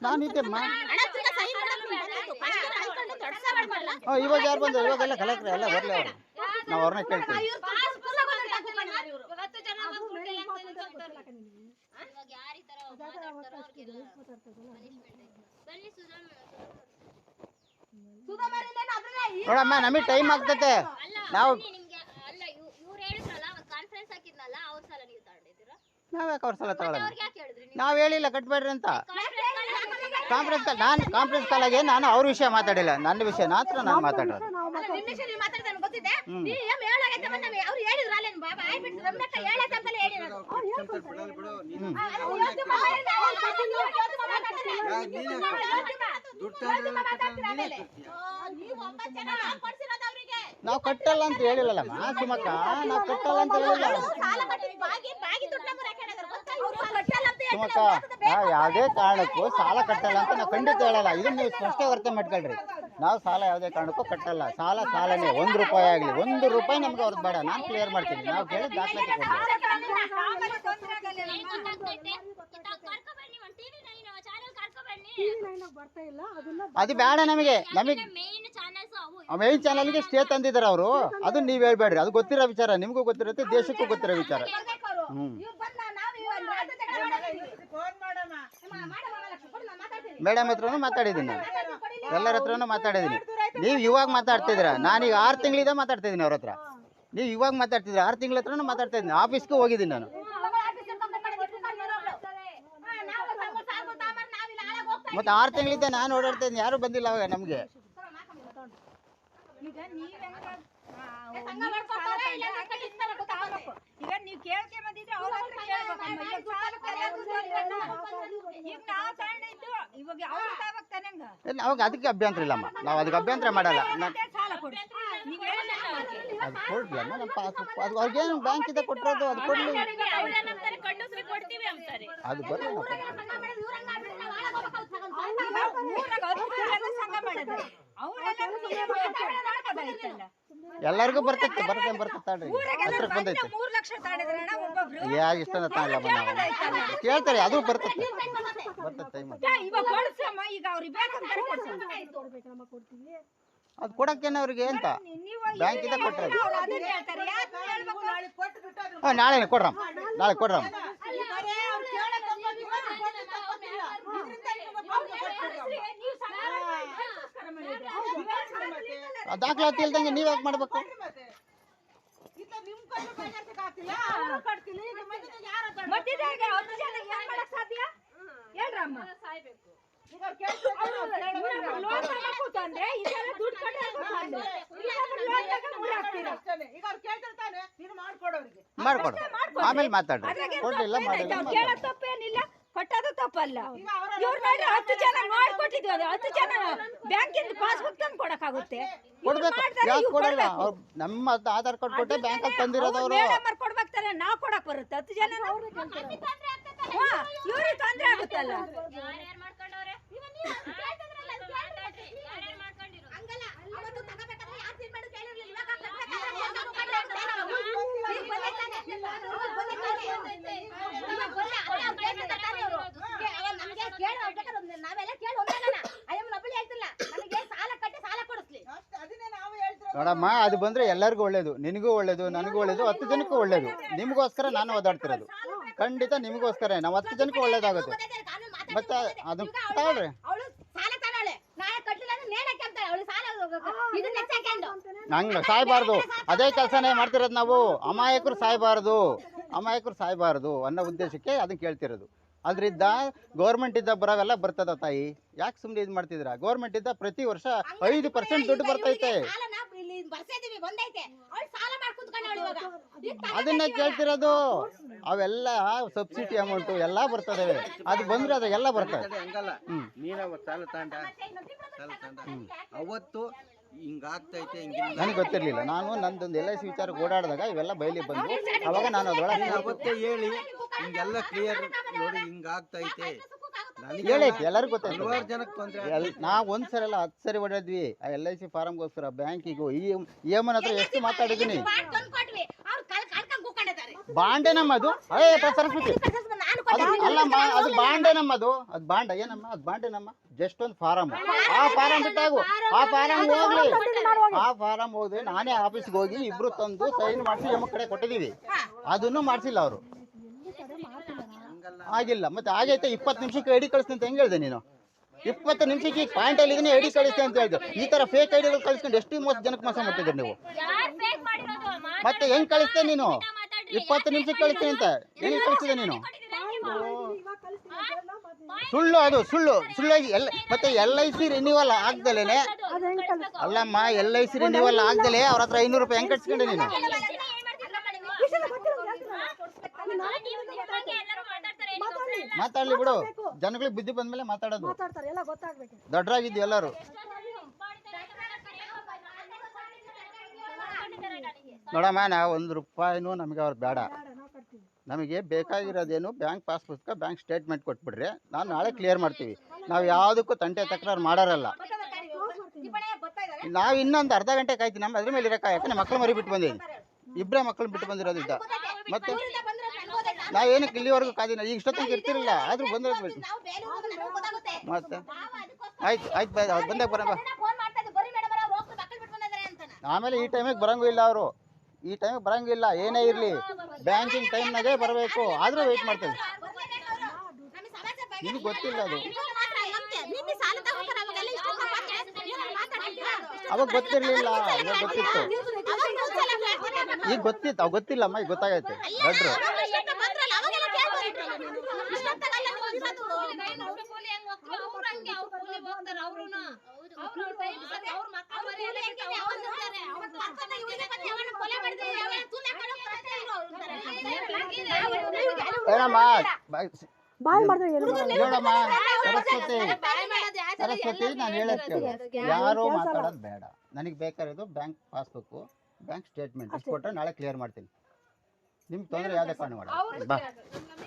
ನಾನು ಇದ್ದೆಮ್ಮ ಅಣ್ಣ ತಿರ್ಗಾ ಸಹಿ ಮಾಡಕ್ ನೀನ್ ಬಂದಿದ್ದು. First ಇವ್ರು ಅನ್ಕೊಂಡು ದೊಡ್ಡ ಸವಾಲ್ ಮಾಡಲ್ಲ. ಹ್ಞೂ ಇವಾಗ ಯಾರು ಬಂದರು? ಇವಾಗೆಲ್ಲ ಕಲೆಕ್ಟ್ರ್ ಎಲ್ಲ ಬರಲಿ ಅವರು. ನಾವು ಅವ್ರನ್ನ ಕೇಳ್ತೀವಿ. ನೋಡಮ್ಮ ನಮಗೆ ಟೈಮ್ ಆಗ್ತತೆ. ನಾವು ಬನ್ನಿ ಅಲ್ಲ ಇವ್ರು ಹೇಳಿದ್ರಲ್ಲ ಕಾನ್ಫರೆನ್ಸ್ ಹಾಕಿದ್ನಲ್ಲ ಅವ್ರ ಸಲ ನೀವು ತಗೊಂಡಿದ್ದೀರಾ? ನಾವು ಯಾಕೆ ಅವ್ರ ಸಲ ತಗೊಳ್ಳೋಣ ಅವ್ರಿಗೆ ಯಾಕೆ ಹೇಳಿದ್ರಿ ನಾವು? ಹೇಳಿಲ್ಲ ಕಟ್ಬೇಡ್ರಿ ಅಂತ. ಕಾನ್ಫರೆನ್ಸ್ ಕಾಲ್ ನಾನು ಕಾನ್ಫರೆನ್ಸ್ ಕಾಲಾಗೆ ನಾನು ಅವ್ರ ವಿಷಯ ಮಾತಾಡಿಲ್ಲ. ನನ್ನ ವಿಷಯ ಮಾತ್ರ ನಾನು ಮಾತಾಡೋದು. ನೀವ್ ಕಟ್ಟಲ್ಲ ಅಂತ ಹೇಳಿಲ್ಲಮ್ಮ ಸುಮಕ್ಕ. ನಾವು ಕಟ್ಟಲ್ಲ ಅಂತ ಹೇಳಿಲ್ಲ. ಸುಮಕ್ಕ ನಾವು ಯಾವುದೇ ಕಾರಣಕ್ಕೂ ಸಾಲ ಕಟ್ಟಲ್ಲ ಅಂತ ನಾವು ಖಂಡಿತ ಹೇಳಲ್ಲ ಇದನ್ನ ನೀವು ಸ್ಪಷ್ಟ ಅರ್ಥ ಮಾಡ್ಕೊಳ್ರಿ ನಾವು ಸಾಲ ಯಾವುದೇ ಕಾರಣಕ್ಕೂ ಕಟ್ಟಲ್ಲ ಸಾಲ ಸಾಲನೇ ಒಂದು ರೂಪಾಯಿ ಆಗಲಿ ಒಂದು ರೂಪಾಯಿ ನಮ್ಗೆ ಅವ್ರದ್ದು ಬೇಡ ನಾನು ಕ್ಲಿಯರ್ ಮಾಡ್ತೀನಿ ನಾವು ಕೇಳಿದ ದಾಖಲಾತಿ ಕೊಡ್ತೀವಿ ಅದು ಬೇಡ ನಮಗೆ ನಮಗೆ ಮೇನ್ ಚಾನೆಲ್ಸ್ ಅವು ಮೈನ್ ಚಾನಲ್ಗೆ ಸ್ಟೇ ತಂದಿದ್ದಾರೆ ಅವರು ಅದನ್ನ ನೀವು ಹೇಳ್ಬೇಡ್ರಿ ಅದು ಗೊತ್ತಿರೋ ವಿಚಾರ ನಿಮಗೂ ಗೊತ್ತಿರುತ್ತೆ ದೇಶಕ್ಕೂ ಗೊತ್ತಿರೋ ವಿಚಾರ ಬರ್ಬೇಕು ಮೇಡಮ್ ಹತ್ರನೂ ಮಾತಾಡಿದ್ದೀನಿ. ಎಲ್ಲರ ಹತ್ರನೂ ಮಾತಾಡಿದ್ದೀನಿ. ನೀವು ಇವಾಗ ಮಾತಾಡ್ತಿದ್ರ ನಾನೀಗ ಆರು ತಿಂಗಳಿಂದ ಮಾತಾಡ್ತಿದ್ದೀನಿ ಅವ್ರ ಹತ್ರ. ನೀವು ಇವಾಗ ಮಾತಾಡ್ತಿದ್ರ ಆರು ತಿಂಗಳ ಹತ್ರನೂ ಮಾತಾಡ್ತಾ ಇದ್ದೀನಿ ಆಫೀಸ್ಗೂ ಹೋಗಿದ್ದೀನಿ ನಾನು. ಮತ್ತೆ ಆರು ತಿಂಗಳಿಂದ ನಾನು ಓಡಾಡ್ತಾ ಇದ್ದೀನಿ ಯಾರೂ ಬಂದಿಲ್ಲ ಅವಾಗ ನಮಗೆ. ಈಗ ನೀವ್ ಹೆಂಗ ಈಗ ನೀವ್ ಕೇಳ್ಕೆ ಬಂದಿದ್ರೆ ಅವ್ರ ಹತ್ರ ಕೇಳ್ಬೇಕಮ್ಮ ಈಗ ನಾವ್ ಸಣ್ಣ ಇದ್ದು ಇವಾಗ ಅವ್ರ ಅವಾಗ ಅದಕ್ಕೆ ಅಭ್ಯಂತರ ಇಲ್ಲಮ್ಮ ನಾವು ಅದಕ್ಕೆ ಅಭ್ಯಂತರ ಮಾಡಲ್ಲ. ಸಾಲ ಕೊಡಿ. ಕೊಟ್ಟರೆ ಅದು ನಮ್ಮ ಪಾಸ್ಬುಕ್ ಅದು ಅವ್ರಿಗೇನು ಬ್ಯಾಂಕಿಂದ ಕೊಟ್ಟಿರೋದು ಅದು ಕೊಡಲಿ. ಅದು ಬರಲಿ ನಾವು ಕೊಡ್ತೀವಿ. ಸಂಘ ಮಾಡಿದ್ರೆ ಇವ್ರು ಹಂಗ್ ಮಾಡ್ಬಿಟ್ರೆ ನಾವು ಹಾಳಾಗ್ ಹೋಗ್ಬೇಕು, ಅವ್ರು ತಗೊಂಡ್ ಈಗ ಊರಾಗ ಹತ್ತು ಜನ ಸಂಘ ಮಾಡಿದ್ರೆ ಅವರೆಲ್ಲ ಮಾಡ್ಕೋದಾಯ್ತಲ್ಲ ಎಲ್ಲರಿಗೂ ಬರ್ತೈತೆ ಬರ್ತೇನೆ ಬರ್ತೈತೆ ತಾಳ್ರಿ ಹತ್ರಕ್ಕೆ ಬಂದೈತೆ. ನಾವು. ಕೇಳ್ತಾರೆ ಅದು ಬರ್ತೈತೆ. ಅದು ಕೊಡಕ್ಕೇನೆ ಅವ್ರಿಗೆ ಅಂತ? ಬ್ಯಾಂಕ್ ಬ್ಯಾಂಕಿಂದ ಕೊಟ್ಟರೆ ಅವ್ರು ಅದನ್ನ ಹೇಳ್ತಾರೆ ಯಾಕೆ ಹೇಳ್ಬೇಕು ಹಾಂ ನಾಳೆ ಕೊಡ್ರಮ್ಮ. ನಾಳೆ ಕೊಡ್ರಮ್ಮ ನೀವು ಸಂಘ ಅದಕ್ಕೋಸ್ಕರ ಮಾಡಿದ್ರೆ. ಆ ದಾಖಲಾತಿ ಇಲ್ದಂಗೆ ನೀವ್ ಯಾಕೆ ಮಾಡ್ಬೇಕು? ಮಾಡ್ಕೊಡು. ಆಮೇಲೆ ಮಾತಾಡ್ರಿ. ಕೊಡ್ಲಿಲ್ಲ ಮಾಡಿಲ್ಲ. ಅವ್ರು ಕೇಳೋ ತಪ್ಪೇನಿಲ್ಲ. ಕೊಟ್ಟದು ತಪ್ಪಲ್ಲ. ಇವ್ರು ನೋಡ್ರಿ ಹತ್ತು ಜನ ಮಾಡ್ಕೊಟ್ಟಿದ್ವಿ ಅದು ಹತ್ತು ಜನ ಬ್ಯಾಂಕಿಂದ ಪಾಸ್ಬುಕ್ ತಂದು ಕೊಡಕ್ಕಾಗುತ್ತೆ. ಕೊಡ್ಬೇಕು. ಯಾಕೆ ಕೊಡಲ್ಲ? ನಮ್ಮ ಆಧಾರ್ ಕಾರ್ಡ್ ಕೊಟ್ಟು ಬ್ಯಾಂಕಲ್ಲಿ ತಂದಿರೋದು ಅವರು ಮೇಡಮ್ ಕೊಡ್ಬೇಕು ತಾನೆ ನಾವು ಕೊಡಕ್ ಬರುತ್ತೆ. ಹತ್ತು ಜನ ಇವ್ರಿಗೆ ತೊಂದ್ರೆ ಆಗುತ್ತಲ್ಲ. ಮಾಡ್ಕೊಂಡವ್ರೆ ಯಾರ್ಯಾರು ಮಾಡ್ಕೊಂಡಿರೋ ಹಂಗಲ್ಲ ಅವತ್ತು ತಗೋಬೇಕಾದ್ರೆ ಯಾರು ಸೀಲ್ ಮಾಡಿ ಕೇಳಿರ್ಲಿಲ್ಲ ಇವಾಗ ಕಟ್ಬೇಕಾದ್ರೆ ಯಾರು ತಗೊಂಡ್ರೆ ಈಗ ಬಂದೈತಾನೆ. ಇವಾಗ ಬಂದೈತಾನೆ. ಇವಾಗ ಬಂದ ಅದೇ ಅವ್ರು ಕೇಳ್ತಿರ್ತಾರೆ ತಾನೇ ಅವ್ರು. ಕೇ- ಅವಾಗ ನಮ್ಗೆ ಕೇಳು ಅವ್ರು ಬೇಕಾದ್ರೆ ಒಂದು ನಾವೆಲ್ಲ ಕೇಳಿ ಒಂದಾಗಣ ಅಯ್ಯಮ್ಮನ ಒಬ್ಬಳು ಹೇಳ್ತಿಲ್ಲ ನನಗೆ ಸಾಲ ಕಟ್ಟಿ ಸಾಲ ಕೊಡಿಸ್ಲಿ ನೋಡಮ್ಮ ಅದು ಬಂದ್ರೆ ಎಲ್ಲರಿಗೂ ಒಳ್ಳೇದು. ನಿನಗೂ ಒಳ್ಳೇದು ನನಗೂ ಒಳ್ಳೇದು ಹತ್ತು ಜನಕ್ಕೂ ಒಳ್ಳೇದು. ನಿಮಗೋಸ್ಕರ ನಾನು ಓದಾಡ್ತಿರೋದು ಖಂಡಿತ ನಿಮಗೋಸ್ಕರ ನಾವು ಹತ್ತು ಜನಕ್ಕೂ ಒಳ್ಳೇದಾಗುತ್ತೆ. ಮತ್ತೆ. ಅದು ತಗೊಳ್ರಿ ಹಂಗೆ ಸಾಯ್ಬಾರ್ದು. ಅದೇ ಕೆಲಸನೇ ಮಾಡ್ತಿರೋದು ನಾವು. ಅಮಾಯಕರು ಸಾಯ್ಬಾರ್ದು. ಅಮಾಯಕರು ಸಾಯ್ಬಾರ್ದು ಅನ್ನೋ ಉದ್ದೇಶಕ್ಕೆ ಅದನ್ನ ಕೇಳ್ತಿರೋದು. ಅದರಿಂದ ಗೌರ್ಮೆಂಟ್ ಇದ್ದ ಬರೋವೆಲ್ಲ ಬರ್ತದ ತಾಯಿ. ಯಾಕೆ ಸುಮ್ಮನೆ ಇದು ಮಾಡ್ತಿದ್ರ ಗೌರ್ಮೆಂಟ್ ಇದ್ದ ಪ್ರತಿ ವರ್ಷ ಐದು ಪರ್ಸೆಂಟ್ ದುಡ್ಡು ಬರ್ತೈತೆ ಬರ್ಸಿದೀವಿ ಬಂದೈತೆ ಅವಳು ಸಾಲ ಇವಾಗ ಈಗ ತಲೆ ಅದನ್ನ ಕಟ್ಟಿ ಕೇಳ್ತಿರೋದು ಅವೆಲ್ಲ ಸಬ್ಸಿಡಿ ಅಮೌಂಟು ಎಲ್ಲ ಬರ್ತದೆ ಅದು ಬಂದ್ರೆ ಅದೆಲ್ಲ ಎಲ್ಲ ಬರ್ತದೆ ತಡಿ, ಹಂಗಲ್ಲ. ನೀನ ಅವತ್ತು ಸಾಲ ತಗೊಂಡ ಸಾಲ ತಗೊಂಡ ಅವತ್ತು ಹಿಂಗಾಗ್ತೈತೆ ಹಿಂಗಿಲ್ಲ ನನಗೆ ಗೊತ್ತಿರಲಿಲ್ಲ ನಾನು ನಂದೊಂದು ಎಲ್ ಐ ಸಿ ವಿಚಾರಕ್ಕೆ ಓಡಾಡಿದಾಗ ಇವೆಲ್ಲ ಬಯಲಿ ಬಂದು ಅವಾಗ ನಾನು ಅದೊಳಗೆ ನೀನ್ ಅವತ್ತೇ ಹೇಳಿ ಹಿಂಗೆಲ್ಲ ಕ್ಲಿಯರ್ ನೋಡಿ ಹಿಂಗಾಗ್ತೈತೆ ಹೇಳೈತಿ ಎಲ್ಲರಿಗೂ ಗೊತ್ತಾಯ್ತು ಹಲವಾರು ಜನಕ್ಕೆ ತೊಂದರೆ ಎಲ್ ನಾವು ಒಂದ್ ಸರಿ ಅಲ್ಲ ಹತ್ತು ಸರಿ ಹೊಡೆದ್ವಿ ಆ ಎಲ್ ಐ ಸಿ ಫಾರಮ್ಗೋಸ್ಕರ ಬ್ಯಾಂಕಿಗೂ ಈ ಇ ಎಂ ಹತ್ರ ಎಷ್ಟು ಮಾತಾಡಿದ್ದೀನಿ? ಬಾಂಡ್ ಬಾಂಡೆ ನಮ್ಮದು? ಏ ಸರಸ್ವತಿ ನಾನು ಅದು ಅಲ್ಲಮ್ಮ ಅದು ಬಾಂಡೆ ನಮ್ಮದು. ಅದು ಬಾಂಡ ಏನಮ್ಮ? ಅದು ಬಾಂಡೇನಮ್ಮ ಜಸ್ಟ್ ಒಂದು ಫಾರಮ್ ಆ ಫಾರಮ್ ಬಿಟ್ಟಾಗು. ಆ ಫಾರಮ್ ಹೋಗ್ಲಿ. ಆ ಫಾರಮ್ ಹೋದ್ರೆ ನಾನೇ ಆಫೀಸ್ಗೆ ಹೋಗಿ ಇಬ್ರು ತಂದು ಸೈನ್ ಮಾಡಿಸಿ ನಮ್ಮ ಕಡೆ ಕೊಟ್ಟಿದೀವಿ. ಅದನ್ನು ಮಾಡಿಸಿಲ್ಲ ಅವರು. ಆಗಿಲ್ಲ. ಮತ್ತೆ ಆಗೈತೆ ಇಪ್ಪತ್ತು ನಿಮಿಷಕ್ಕೆ ಐಡಿ ಕಳಿಸ್ತೀನಿ ಅಂತ ಹೆಂಗೆ ಹೇಳಿದೆ ನೀನು? ಇಪ್ಪತ್ತು ನಿಮಿಷಕ್ಕೆ ಪಾಯಿಂಟ್ ಅಲ್ಲಿ ಇದನ್ನ ಐಡಿ ಕಳಿಸ್ತೀನಿ ಅಂತ ಹೇಳಿದ್ರು ಈ ತರ ಫೇಕ್ ಐಡಿಗಳು ಕಳಿಸ್ಕೊಂಡು ಎಷ್ಟು ಮೂವತ್ತು ಜನಕ್ಕೆ ಮೋಸ ಮಾಡ್ತಿದ್ದೀರಿ ನೀವು? ಯಾರ್ fake ಮಾಡಿರೋದು? ಮತ್ತೆ ಹೆಂಗ್ ಕಳಿಸ್ತೇನೆ ನೀನು. ಇಪ್ಪತ್ತು ನಿಮಿಷಕ್ಕೆ ಕಳಿಸ್ತೀನಿ ಅಂತ. ಹೆಂಗ್ ಕಳಿಸಿದೆ ನೀನು? ಸುಳ್ಳು ಅದು ಸುಳ್ಳು. ಸುಳ್ಳಾಗಿ ಎಲ್ ಮತ್ತೆ ಎಲ್ ಐ ಸಿ ರಿನ್ಯೂವಲ್ ಆಗ್ದಲೇನೆ ಅಲ್ಲಮ್ಮ ಎಲ್ ಐ ಸಿ ರಿನ್ಯೂವಲ್ ಆಗ್ದಲೇ ಅವ್ರ ಹತ್ರ ಐನೂರು ರೂಪಾಯಿ ಹೆಂಗ್ ಕಟ್ಸ್ಕೊಂಡೆ ನೀನು? ಮಾತಾಡ್ಲಿ. ಬಿಡು. ಜನಗಳಿಗೆ ಬುದ್ಧಿ ಬಂದ್ಮೇಲೆ ಮಾತಾಡೋದು. ಮಾತಾಡ್ತಾರೆ. ಎಲ್ಲ ಗೊತ್ತಾಗ್ಬೇಕು. ದೊಡ್ಡರಾಗಿದ್ದು ಎಲ್ಲರೂ. ನೋಡಮ್ಮ ನಾವು ಒಂದು ರೂಪಾಯಿನೂ ನಮಗೆ ಅವ್ರು ಬೇಡ. ನಮಗೆ ಬೇಕಾಗಿರೋದೇನು ಬ್ಯಾಂಕ್ ಪಾಸ್ ಪುಸ್ತಕ ಬ್ಯಾಂಕ್ ಸ್ಟೇಟ್ಮೆಂಟ್ ಕೊಟ್ಬಿಡ್ರಿ. ನಾನು ನಾಳೆ ಕ್ಲಿಯರ್ ಮಾಡ್ತೀವಿ. ನಾವು ಯಾವುದಕ್ಕೂ ತಂಟೆ ತಕರಾರು ಮಾಡೋರಲ್ಲ. ನಾವು ಇನ್ನೊಂದು ಅರ್ಧ ಗಂಟೆ ಕಾಯ್ತೀನಿ ನಮ್ಮ ಅದ್ರ ಮೇಲೆ ಇರಕ್ಕ ಯಾಕಂದ್ರೆ ಮಕ್ಳು ಮರಿ ಬಿಟ್ಟು ಬಂದೀನಿ ಇಬ್ಬರೇ ಮಕ್ಕಳು ಬಿಟ್ಟು ಬಂದಿರೋದು ಇದ್ದ ಮತ್ತೆ ನಾ ಏನಕ್ಕೆ ಇಲ್ಲಿವರೆಗೂ ಕಾದಿನ? ಈಗ ಇಷ್ಟೊತ್ತಿಗೆ ಇರ್ತಿರಲಿಲ್ಲ. ಆದ್ರೂ ಬಂದ್ರೆ ಮತ್ತೆ? ಆಯ್ತು ಆಯ್ತು ಬಾಯ್ ಅವ್ರು ಬಂದಾಗ ಬರಂಗ ಆಮೇಲೆ ಈ ಟೈಮಿಗೆ ಬರಂಗೂ ಇಲ್ಲ ಅವರು. ಈ ಟೈಮಿಗೆ ಬರಂಗಿಲ್ಲ. ಏನೇ ಇರಲಿ. ಬ್ಯಾಂಕಿಂಗ್ ಟೈಮ್ನಾಗೆ ಬರಬೇಕು. ಆದರೂ ವೆಯ್ಟ್ ಮಾಡ್ತೇವೆ ನಮಗೆ ಗೊತ್ತಿಲ್ಲ ಅದು? ಅವಾಗ ಗೊತ್ತಿರಲಿಲ್ಲ. ಈಗ ಗೊತ್ತಿತ್ತು. ಅವಾಗ ಕೇಳ್ತಾರೆ. ಈಗ ಗೊತ್ತಿತ್ತು. ಅವಾಗ ಗೊತ್ತಿಲ್ಲಮ್ಮ ಈಗ ಗೊತ್ತಾಗೈತೆ. ದೊಡ್ಡರು ಅವ್ರು ಮಕ್ಕಳನ್ನ ಇವ್ರಿಗೆ ಮತ್ತೆ ಯಾವನ್ನ ಕೊಲೆ ಮಾಡಿದ್ರೆ ಹಾಕೊಂಡು ಹೋಗ್ತಾರೆ ಇವ್ರು. ಏನಮ್ಮ ಬಾಯ್ ಮಾಡಿದ್ರೆ ಏನು ನೋಡಮ್ಮ ಸರಸ್ವತಿ. ಸರಸ್ವತಿ ನಾನು ಹೇಳೋದು ಕೇಳು. ಯಾರು ಮಾತಾಡೋದು ಬೇಡ. ನನಗೆ ಬೇಕಾಗಿರೋದು ಬ್ಯಾಂಕ್ ಪಾಸ್ಬುಕ್ಕು ಬ್ಯಾಂಕ್ ಸ್ಟೇಟ್ಮೆಂಟ್. ಇಷ್ಟು ಕೊಟ್ಟರೆ ನಾಳೆ ಕ್ಲಿಯರ್ ಮಾಡ್ತೀನಿ. ನಿಮ್ಗೆ ತೊಂದರೆ ಯಾವುದೇ ಕಾರಣ ಮಾಡ ಬಾ.